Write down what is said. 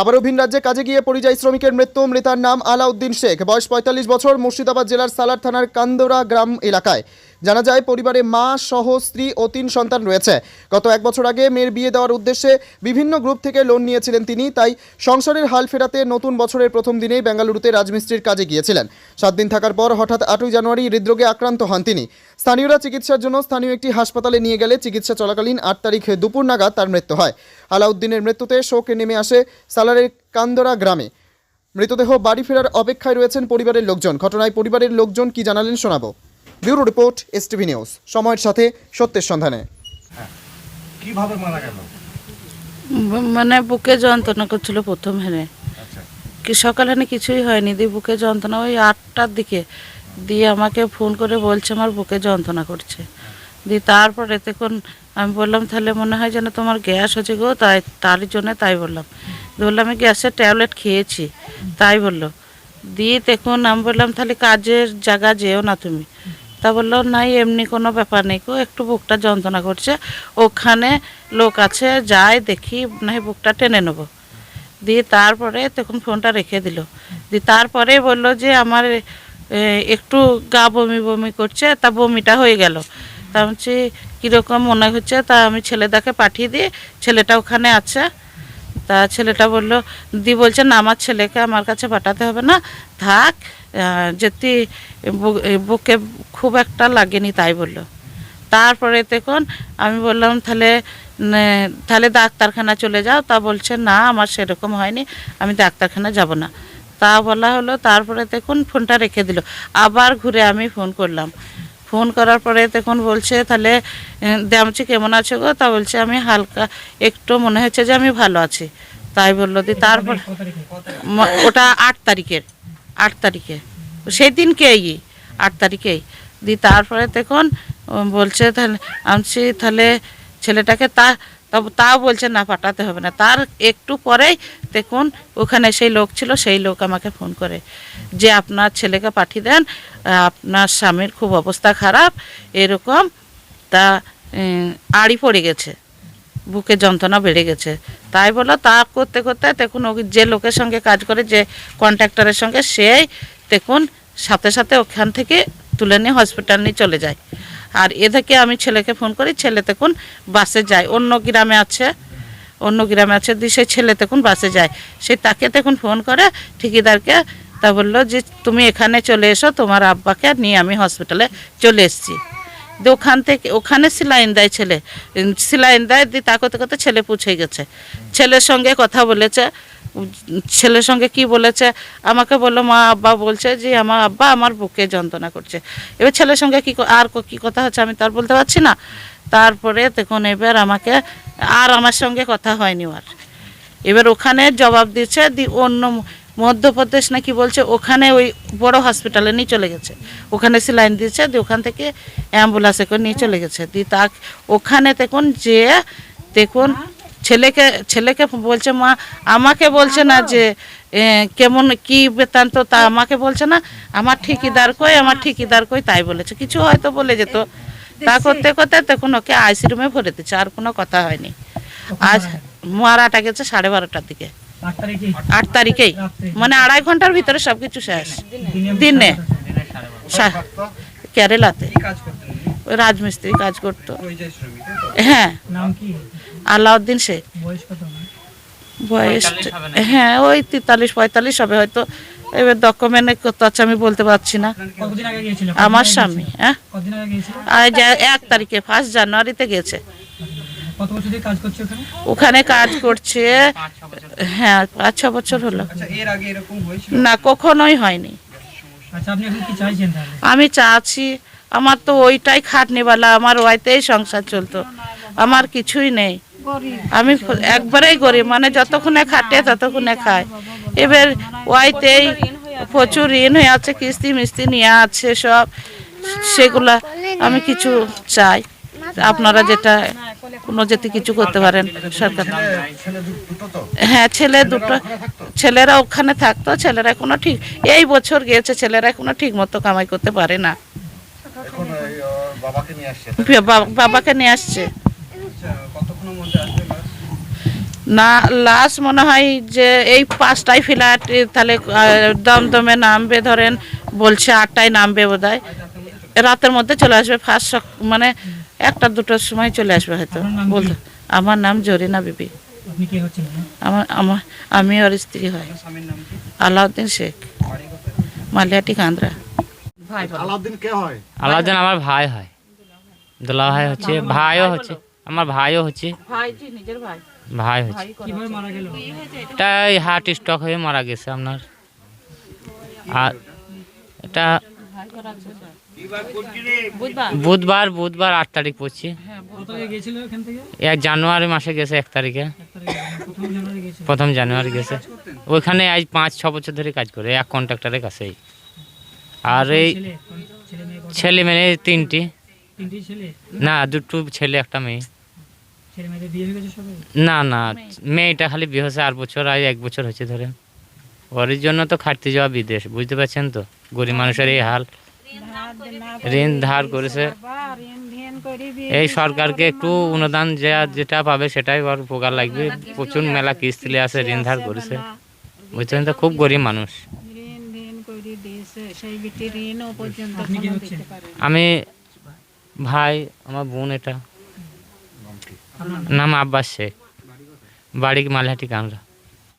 আবারও ভিন রাজ্যে কাজে গিয়ে পরিযায়ী শ্রমিকের মৃত্যু, মৃতার নাম আলাউদ্দিন শেখ। বয়স পঁয়তাল্লিশ বছর মুর্শিদাবাদ জেলার সালার থানার কান্দোরা গ্রাম এলাকায়। জানা যায়, পরিবারে মা সহ স্ত্রী ও তিন সন্তান রয়েছে। গত এক বছর আগে মেয়ের বিয়ে দেওয়ার উদ্দেশ্যে বিভিন্ন গ্রুপ থেকে লোন নিয়েছিলেন তিনি, তাই সংসারের হাল ফেরাতে নতুন বছরের প্রথম দিনেই বেঙ্গালুরুতে রাজমিস্ত্রির কাজে গিয়েছিলেন। সাত দিন থাকার পর হঠাৎ আটই জানুয়ারি হৃদরোগে আক্রান্ত হন তিনি। স্থানীয়রা চিকিৎসার জন্য স্থানীয় একটি হাসপাতালে নিয়ে গেলে চিকিৎসা চলাকালীন আট তারিখে দুপুর নাগাদ তার মৃত্যু হয়। আলাউদ্দিনের মৃত্যুতে শোকে নেমে আসে সালারের কান্দরা গ্রামে। মৃতদেহ বাড়ি ফেরার অপেক্ষায় রয়েছেন পরিবারের লোকজন। ঘটনায় পরিবারের লোকজন কি জানালেন শোনাবো। Bureau report STV news. সময়ের সাথে সত্যের সন্ধানে। কীভাবে মারা গেল? মানে বুকে যন্ত্রণা করছিল প্রথম হেনে। আচ্ছা। কি সকালে হেনে কিছুই হয়নি দিয়ে বুকে যন্ত্রণা ওই আটটার দিকে দিয়ে আমাকে ফোন করে বলছে আমার বুকে যন্ত্রণা করছে। দিয়ে তারপরে তখন আমি বললাম তাহলে মনে হয় যেন তোমার গ্যাস হচ্ছে গো তাই তার জন্য তাই বললাম। বললাম আমি গ্যাসের ট্যাবলেট খেয়েছি। তাই বলল। দিয়ে তখন আমি বললাম তাহলে কাজের জায়গা যেও না তুমি। তা বলল, নাই, এমনি কোনো ব্যাপার নেই কো একটু বুকটা যন্ত্রণা করছে, ওখানে লোক আছে যায় দেখি, নাই, বুকটা টেনে নেব। দিয়ে তারপরে তখন ফোনটা রেখে দিল। দিয়ে তারপরে বলল যে, আমার একটু গা বমি বমি করছে, তা বমিটা হয়ে গেল। তা আমি কীরকম মনে হচ্ছে? তা আমি ছেলেটাকে পাঠিয়ে দিই ছেলেটা ওখানে আছে। তা ছেলেটা বলল, দি বলছে, না, আমার ছেলেকে আমার কাছে পাঠাতে হবে না। থাক যেতে বুকে খুব একটা লাগেনি, তাই বলল। তারপরে তখন আমি বললাম, তাহলে তাহলে ডাক্তারখানা চলে যাও। তা বলছে, না, আমার সেরকম হয়নি, আমি ডাক্তারখানা যাব না। তা বলা হলো, তারপরে দেখুন ফোনটা রেখে দিল। আবার ঘুরে আমি ফোন করলাম। ফোন করার পরে তখন বলছে, তাহলে দেমছি কেমন আছো গো? তা বলছে, আমি হালকা, একটু মনে হচ্ছে যে আমি ভালো আছি। তাই বলল দি, তারপর ওটা আট তারিখের, আট তারিখে। সেই দিনকেই আট তারিখেই। দি, তারপরে তখন বলছে, তাহলে আমি তাহলে ছেলেটাকে তা তা- তাও বলছে, না, পাঠাতে হবে না। তার একটু পরেই দেখুন, ওখানে সেই লোক ছিল, সেই লোক আমাকে ফোন করে যে, আপনার ছেলেকে পাঠিয়ে দেন আপনার স্বামীর খুব অবস্থা খারাপ, এরকম তা আড়ি পড়ে গেছে, বুকে যন্ত্রণা বেড়ে গেছে। তাই বলো তা করতে করতে দেখুন, ও যে লোকের সঙ্গে কাজ করে, যে কন্ট্রাক্টরের সঙ্গে, সেই দেখুন, সাথে সাথে ওখান থেকে তুলে নিয়ে হসপিটাল নিয়ে চলে যায়। আর এ থেকে আমি ছেলেকে ফোন করি, ছেলে দেখুন বাসে যায়। অন্য গ্রামে আছে, অন্য গ্রামে আছে দিয়ে সেই ছেলে তখন বাসে যায়। সে তাকে তখন ফোন করে, ঠিকিদারকে, তা বলল যে, তুমি এখানে চলে এসো, তোমার আব্বাকে নিয়ে আমি হসপিটালে চলে এসেছি। দিয়ে ওখান থেকে, ওখানে সিলাইন দেয় ছেলে। সিলাইন দেয়, দিয়ে তা করতে করতে ছেলে পৌঁছে গেছে। ছেলের সঙ্গে কথা বলেছে। ছেলের সঙ্গে কি বলেছে? আমাকে বলল, মা, আব্বা বলছে যে, আমার আব্বা আমার বুকে যন্ত্রণা করছে। এবার ছেলের সঙ্গে কি আর ক- কথা হচ্ছে আমি তার বলতে পারছি না। তারপরে তখন এবার আমাকে আর আমার সঙ্গে কথা হয়নি আর। এবার ওখানে জবাব দিচ্ছে, দি অন্য মধ্যপ্রদেশ নাকি বলছে, ওখানে ওই বড় হসপিটালে নিয়ে চলে গেছে। ওখানে সিলাইন দিয়েছে, দিয়ে ওখান থেকে অ্যাম্বুলেন্সে করে নিয়ে চলে গেছে। দিয়ে তা ওখানে দেখুন যে, দেখুন ছেলেকে ছেলেকে বলছে মা আমাকে বলছে না যে কেমন কি বেতন তো তা আমাকে বলছে না। আমার ঠিকিদার কই আমার ঠিকিদার কই তাই বলেছে। কিছু হয়তো বলে যেত। তা করতে করতে তখন ওকে আইসি রুমে ভরে দিচ্ছে আর কোনো কথা হয়নি। আজ মারাটা গেছে সাড়ে বারোটার দিকে। আট তারিখেই। মানে আড়াই ঘণ্টার ভিতরে সব কিছু শেষ। দিনে। কেরালাতে। রাজমিস্ত্রি কাজ করতো? হ্যাঁ। নাম কি? আলাউদ্দিন শেখ বয়স হ্যাঁ ওই তেতাল্লিশ পঁয়তাল্লিশ হবে হয়তো। এবার ডকুমেন্টে কত আছে আমি বলতে পারছি না। কতদিন আগে গিয়েছিল? আমার স্বামী হ্যাঁ? এক তারিখে ফার্স্ট জানুয়ারিতে গেছে কত বছর ধরে কাজ করছে ওখানে? ওখানে কাজ করছে হ্যাঁ পাঁচ ছ বছর হলো। আচ্ছা এর আগে এরকম হয়েছিল? না কখনোই হয়নি। আচ্ছা আপনি এখন কি চাইছেন তাহলে? আমি চাচ্ছি আমার তো ওইটাই খাটনিওয়ালা আমার ওয়াইতেই সংসার চলতো। আমার কিছুই নেই। আমি একবারেই গরিব মানে যতক্ষণে খাটে ততক্ষণে খায়। এবার ওয়াইতেই প্রচুর ঋণ হয়ে আছে কিস্তি মিস্তি নিয়ে আছে সব সেগুলা আমি কিছু চাই। আপনারা যেটা কোনো যেতে কিছু করতে পারেন সরকার। হ্যাঁ ছেলে দুটো ছেলেরা ওখানে থাকতো ছেলেরা কোনো ঠিক এই বছর গিয়েছে ছেলেরা কোনো ঠিক মতো কামাই করতে পারে না। বাবাকে নিয়ে আসছে। না? লাশ মনে হয় যে এই পাঁচটায় ফ্ল্যাট তাহলে দমদমে নামবে ধরেন বলছে আটটায় নামবে বোধ রাতের মধ্যে চলে আসবে ফার্স্ট মানে একটা দুটোর সময় চলে আসবে হয়তো? বলতে আমার নাম জরিনা বিবি। আপনি কে হচ্ছেন আমার আমার আমি ওর স্ত্রী হয়। আলাউদ্দিন শেখ। মালিয়াটি কান্দ্রা ভাই আলাউদ্দিন কে হয়? আলাউদ্দিন আমার ভাই হয়। দুলা ভাই হচ্ছে ভাইও হচ্ছে। আমার ভাইও হচ্ছে। ভাই জি নিজের ভাই? ভাই হচ্ছে। কীভাবে মারা গেল? এটা এই হার্ট স্ট্রোক হয়ে মারা গেছে আপনার। আর এটা বুধবার? বুধবার আট তারিখ পড়ছি। থেকে? এক জানুয়ারি মাসে গেছে এক তারিখে। প্রথম জানুয়ারি গিয়েছিল প্রথম জানুয়ারি গেছে। ওইখানে আজ পাঁচ ছ বছর ধরে কাজ করে এক কন্ট্রাক্টরের কাছেই। আর এই ছেলে ছেলে মেয়ে তিনটি। না দুটো ছেলে একটা মেয়ে। না না মেয়েটা খালি বিয়ে হয়েছে আট বছর আর এক বছর হয়েছে ধরেন ওর জন্য তো খাটতে যাওয়া বিদেশ বুঝতে পারছেন তো? গরিব মানুষের এই হাল। ঋণ ধার করেছে। এই সরকারকে একটু অনুদান যা যেটা পাবে সেটাই ওর উপকার লাগবে। প্রচুর মেলা কিস্তিলে আছে ঋণ ধার করেছে। বুঝছেন তো? খুব গরিব মানুষ। আমি ভাই আমার বোন এটা। নাম আব্বাস শেখ। বাড়ি মালহাটি কামরা।